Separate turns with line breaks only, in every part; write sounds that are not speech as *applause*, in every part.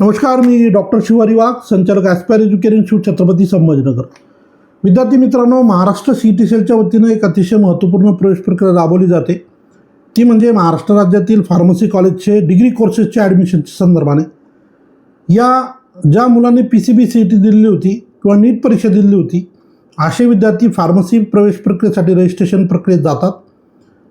नमस्कार मी डॉक्टर शिवारी वाघ संचालक aspire education Shiv Chhatrapati Sambhajinagar. विद्यार्थी मित्रांनो महाराष्ट्र सी टी सेलच्या वतीनं एक अतिशय महत्त्वपूर्ण प्रवेश प्रक्रिया राबवली जाते. ती म्हणजे महाराष्ट्र राज्यातील फार्मसी कॉलेजचे डिग्री कोर्सेसच्या ॲडमिशनच्या संदर्भाने. या ज्या मुलांनी P C B C T दिलेली होती किंवा नीट परीक्षा दिलेली होती असे विद्यार्थी फार्मसी प्रवेश प्रक्रियेसाठी रजिस्ट्रेशन प्रक्रियेत जातात.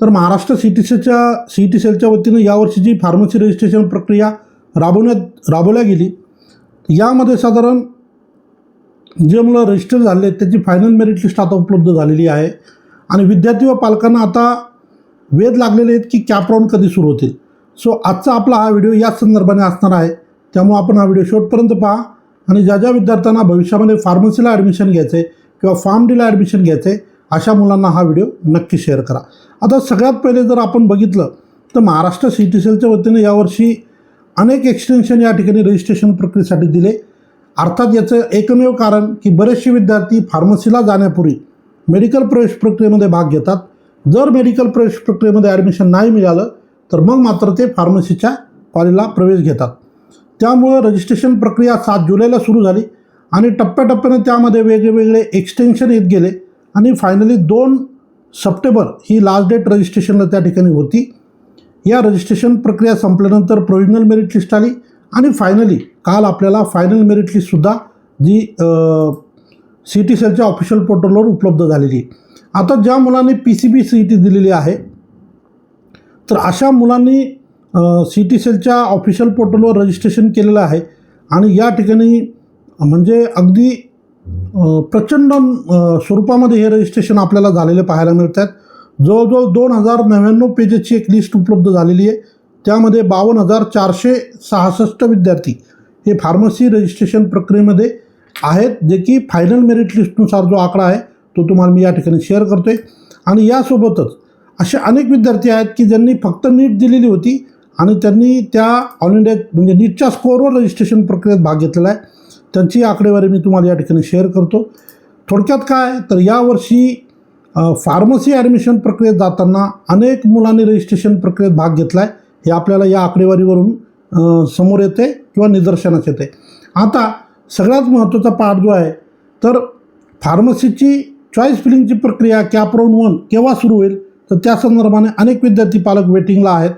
तर महाराष्ट्र सी टी सीच्या सी टी सेलच्या वतीनं यावर्षीची फार्मसी रजिस्ट्रेशन प्रक्रिया राबवण्यात राबवल्या गेली. यामध्ये साधारण जे मुलं रजिस्टर झाले आहेत त्याची फायनल मेरिट लिस्ट आता उपलब्ध झालेली आहे. आणि विद्यार्थी व पालकांना आता वेध लागलेले आहेत की कॅप राऊंड कधी सुरू होतील. सो आजचा आपला हा व्हिडिओ याच संदर्भाने असणार आहे. त्यामुळे आपण हा व्हिडिओ शेवटपर्यंत पहा. आणि ज्या ज्या विद्यार्थ्यांना भविष्यामध्ये फार्मसीला ॲडमिशन घ्यायचं आहे किंवा फार्म डीला ॲडमिशन घ्यायचं आहे अशा मुलांना हा व्हिडिओ नक्की शेअर करा. आता सगळ्यात पहिले जर आपण बघितलं तर महाराष्ट्र सी टी सेलच्या वतीने यावर्षी अनेक एक्सटेन्शन या ठिकाणी रजिस्ट्रेशन प्रक्रियेसाठी दिले. अर्थात याचं एकमेव कारण की बरेचसे विद्यार्थी फार्मसीला जाण्यापूर्वी मेडिकल प्रवेश प्रक्रियेमध्ये भाग घेतात. जर मेडिकल प्रवेश प्रक्रियेमध्ये ॲडमिशन नाही मिळालं तर मग मात्र ते फार्मसीच्या कॉलेजला प्रवेश घेतात. त्यामुळं रजिस्ट्रेशन प्रक्रिया सात जुलैला सुरू झाली आणि टप्प्याटप्प्याने त्यामध्ये वेगवेगळे एक्सटेन्शन येत गेले. आणि फायनली दोन सप्टेंबर ही लास्ट डेट रजिस्ट्रेशनला त्या ठिकाणी होती. या रजिस्ट्रेशन प्रक्रिया संपल्यानंतर प्रोविजनल मेरिट लिस्ट आली आणि फायनली काल आपल्याला फायनल मेरिट लिस्टसुद्धा जी सी टी सेलच्या ऑफिशियल पोर्टलवर उपलब्ध झालेली. आता ज्या मुलांनी P C B C T दिलेली आहे तर अशा मुलांनी सी टी सेलच्या ऑफिशियल पोर्टलवर रजिस्ट्रेशन केलेलं आहे आणि या ठिकाणी म्हणजे अगदी प्रचंड स्वरूपामध्ये हे रजिस्ट्रेशन आपल्याला झालेले पाहायला मिळत आहेत जवळजवळ दोन हजार नव्याण्णव पेजेसची एक लिस्ट उपलब्ध झालेली आहे. त्यामध्ये बावन्न हजार चारशे सहासष्ट विद्यार्थी हे फार्मसी रजिस्ट्रेशन प्रक्रियेमध्ये आहेत जे की फायनल मेरिट लिस्टनुसार जो आकडा आहे तो तुम्हाला मी या ठिकाणी शेअर करतो आहे आणि यासोबतच असे अनेक विद्यार्थी आहेत की ज्यांनी फक्त नीट दिलेली होती आणि त्यांनी त्या ऑल इंडिया म्हणजे नीटच्या स्कोअरवर रजिस्ट्रेशन प्रक्रियेत भाग घेतलेला आहे. त्यांची आकडेवारी मी तुम्हाला या ठिकाणी शेअर करतो. थोडक्यात काय तर यावर्षी फार्मसी ॲडमिशन प्रक्रियेत जाताना अनेक मुलांनी रजिस्ट्रेशन प्रक्रियेत भाग घेतला आहे हे आपल्याला या आकडेवारीवरून समोर येते किंवा निदर्शनास येते. आता सगळ्यात महत्त्वाचा पार्ट जो आहे तर फार्मसीची चॉईस फिलिंगची प्रक्रिया कॅप राऊंड वन केव्हा सुरू होईल? तर त्या संदर्भाने अनेक विद्यार्थी पालक वेटिंगला आहेत.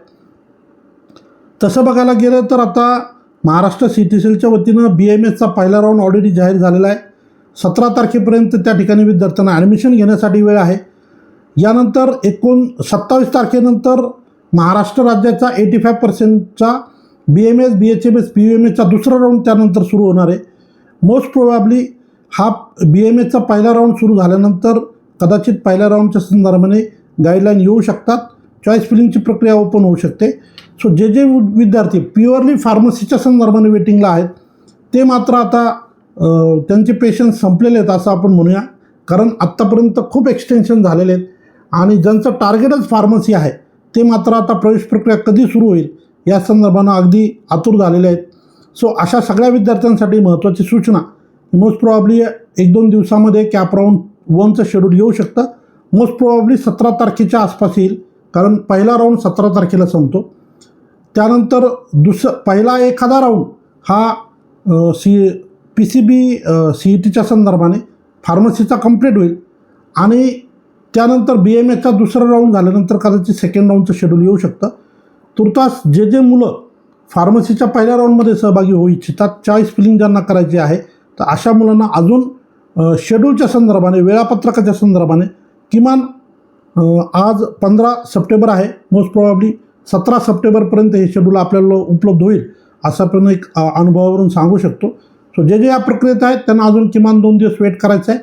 तसं बघायला गेलं तर आता महाराष्ट्र सी टी सेलच्या वतीनं बी एम एसचा पहिला राऊंड ऑलरेडी जाहीर झालेला आहे. सतरा तारखेपर्यंत त्या ठिकाणी विद्यार्थ्यांना ॲडमिशन घेण्यासाठी वेळ आहे. यानंतर एकूण सत्तावीस तारखेनंतर महाराष्ट्र राज्याचा eighty five पर्सेंटचा B M S B H M S B M एसचा दुसरा राऊंड त्यानंतर सुरू होणार आहे. मोस्ट प्रोबॅबली हा बी एम एसचा पहिला राऊंड सुरू झाल्यानंतर कदाचित पहिल्या राऊंडच्या संदर्भाने गाईडलाईन येऊ शकतात. चॉईस फिलिंगची प्रक्रिया ओपन होऊ शकते. सो जे जे विद्यार्थी प्युअरली फार्मसीच्या संदर्भाने वेटिंगला आहेत ते मात्र आता त्यांचे पेशन्स संपलेले आहेत असं आपण म्हणूया. कारण आत्तापर्यंत खूप एक्सटेन्शन झालेले आहेत. आणि ज्यांचं टार्गेटच फार्मसी आहे ते मात्र आता प्रवेश प्रक्रिया कधी सुरू होईल या संदर्भानं अगदी आतुर झालेले आहेत. सो अशा सगळ्या विद्यार्थ्यांसाठी महत्त्वाची सूचना मोस्ट प्रॉब्ली एक दोन दिवसामध्ये कॅप राऊंड वनचं शेड्यूल येऊ शकतं. मोस्ट प्रॉब्ली सतरा तारखेच्या आसपास येईल कारण पहिला राऊंड सतरा तारखेला संपतो. त्यानंतर दुसरं पहिला एखादा राऊंड हा C P C B C E टीच्या संदर्भाने फार्मसीचा कंप्लीट होईल. आणि त्यानंतर बी एम एचा दुसरा राऊंड झाल्यानंतर कदाचित सेकंड राऊंडचं शेड्यूल येऊ शकतं. तुर्तास जे जे मुलं फार्मसीच्या पहिल्या राऊंडमध्ये सहभागी होऊ इच्छितात चॉईस फिलिंग ज्यांना करायची आहे तर अशा मुलांना अजून शेड्यूलच्या संदर्भाने वेळापत्रकाच्या संदर्भाने किमान आज पंधरा सप्टेंबर आहे. मोस्ट प्रॉब्ली सतरा सप्टेंबरपर्यंत हे शेड्यूल आपल्याला उपलब्ध होईल असं आपण एक अनुभवावरून सांगू शकतो. सो जे जे या प्रक्रियेत आहेत त्यांना अजून किमान दोन दिवस वेट करायचं आहे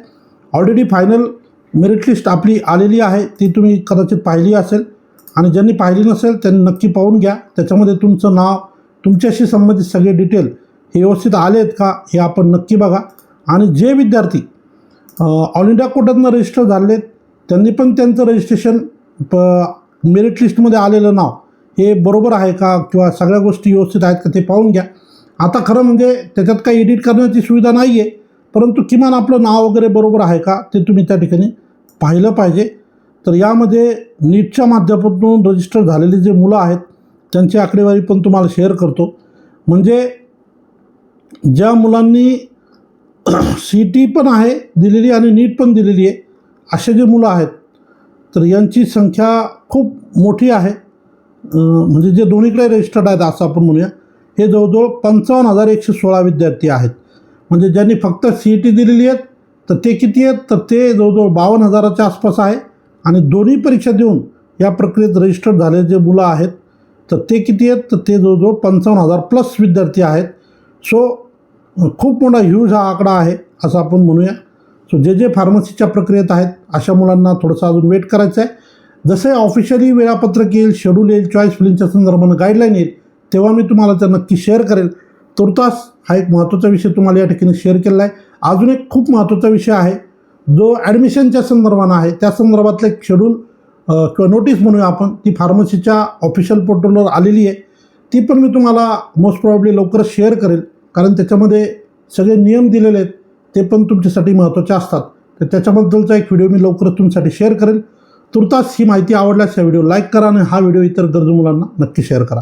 ऑलरेडी फायनल मेरिट लिस्ट आपली आलेली आहे ती तुम्ही कदाचित पाहिली असेल. आणि ज्यांनी पाहिली नसेल त्यांनी नक्की पाहून घ्या. त्याच्यामध्ये तुमचं नाव तुमच्याशी संबंधित सगळे डिटेल हे व्यवस्थित आले आहेत का हे आपण नक्की बघा. आणि जे विद्यार्थी ऑल इंडिया कोर्टातनं रजिस्टर झाले आहेत त्यांनी पण त्यांचं रजिस्ट्रेशन प मेरिट लिस्टमध्ये आलेलं नाव हे बरोबर आहे का किंवा सगळ्या गोष्टी व्यवस्थित आहेत का ते पाहून घ्या. आता खरं म्हणजे त्याच्यात काही एडिट करण्याची सुविधा नाही आहे परंतु किमान आपलं नाव वगैरे बरोबर आहे का ते तुम्ही त्या ठिकाणी पाहिलं पाहिजे. तर यामध्ये नीटच्या माध्यमातून रजिस्टर झालेले जे मुलं आहेत त्यांची आकडेवारी पण तुम्हाला शेअर करतो. म्हणजे ज्या मुलांनी *clears throat* सी टी पण आहे दिलेली आणि नीट पण दिलेली आहे असे जे मुलं आहेत तर यांची संख्या खूप मोठी आहे. म्हणजे जे दोन्हीकडे रजिस्टर्ड आहेत असं आपण म्हणूया. हे जवळजवळ पंचावन्न हजार एकशे सोळा विद्यार्थी आहेत. म्हणजे ज्यांनी फक्त सी ई टी दिलेली आहेत तर ते किती आहेत? तर ते जवळजवळ बावन्न हजाराच्या आसपास आहे. आणि दोन्ही परीक्षा देऊन या प्रक्रियेत रजिस्टर्ड झालेले जे मुलं आहेत तर ते किती आहेत? तर ते जवळजवळ पंचावन्न हजार प्लस विद्यार्थी आहेत. सो खूप मोठा ह्यूज हा आकडा आहे असं आपण म्हणूया. सो जे जे फार्मसीच्या प्रक्रियेत आहेत अशा मुलांना थोडंसं अजून वेट करायचं आहे जसे ऑफिशियली वेळापत्रक येईल शेड्यूल येईल चॉईस फिलिंगच्या संदर्भानं गाईडलाईन येईल तेव्हा मी तुम्हाला ते नक्की शेअर करेल. तुर्तास हा एक महत्त्वाचा विषय तुम्हाला या ठिकाणी शेअर केलेला आहे. अजून एक खूप महत्त्वाचा विषय आहे. जो ॲडमिशनच्या संदर्भानं आहे त्या संदर्भातलं एक शेड्यूल किंवा नोटीस म्हणूया आपण ती फार्मसीच्या ऑफिशियल पोर्टलवर आलेली आहे. ती पण मी तुम्हाला मोस्ट प्रॉब्ली लवकरच शेअर करेल. कारण त्याच्यामध्ये सगळे नियम दिलेले आहेत. ते पण तुमच्यासाठी महत्त्वाचे असतात. तर त्याच्याबद्दलचा एक व्हिडिओ मी लवकरच तुमच्यासाठी शेअर करेल. तुर्तास ही माहिती आवडल्यास या व्हिडिओ लाईक करा आणि हा व्हिडिओ इतर गरजू मुलांना नक्की शेअर करा.